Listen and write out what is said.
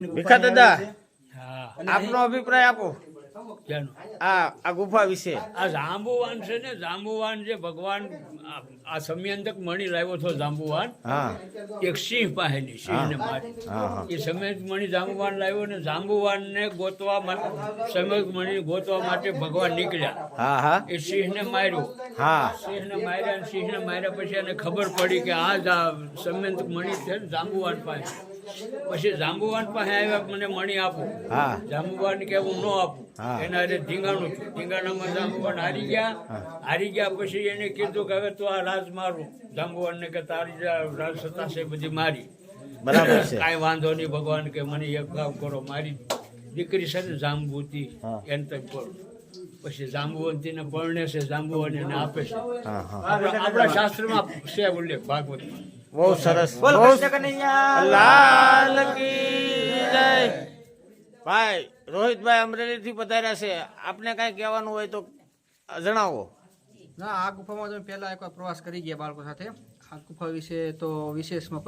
ભીખા દાદા? આપનો અભિપ્રાય આપો. આ આ ગુફા વિશે. આ જાંબુવાન છે ને જાંબુવાન જે ભગવાન આ- આ સમયંતક મણી લાવ્યો હતો જાંબુવાન એક સિંહ પાસેની સિંહને મારી. હા હા. એ સમયક મણી જાંબુવાન લાવ્યો ને જાંબુવાનને ગોતવા માટે સમયક મણી ગોતવા માટે ભગવાન નીકળ્યા. એ સિંહ એ સિંહને માર્યો. હા. સિંહને માર્યા અને સિંહને માર્યા પછી એને ખબર પડી કે આ સમયંત સમયંતક મણી છે જાંબુવાન પાસે. પછી જાંબુવાન પાસે આવ્યા મને મણી આપો. હા. જાંબુવાન કે હું ન આપું. એના એટલે ધીંગાણું છું ધીંગાણામાં જાંબુવાન હારી ગયા. હારી ગયા પછી એને કીધું કે હવે તો આ રાજ મારું. જાંબુવાનને કે તારી રાજ સત્તા છે બધી મારી. બરાબર છે. કાંઈ વાંધો નહીં ભગવાન કે મને એક કામ કરો મારી દીકરી છે ને જાંબુતી. એને તક કરો. પછી જાંબુવંતીને પરણે છે જાંબુવાન એને આપે છે. આપણા શાસ્ત્રમાં છે ઉલ્લેખ ભાગવતમાં. બહુ સરસ. લાલ કી જય. ભાઈ રોહિતભાઈ અમરેલી થી પધાર્યા છે. આપને કઈ કહેવાનું હોય તો જણાવો. ના આ ગુફામાં તમે પહેલા એકવાર પ્રવાસ કરી ગયા બાળકો સાથે. આ ગુફા વિશે તો વિશેષમાં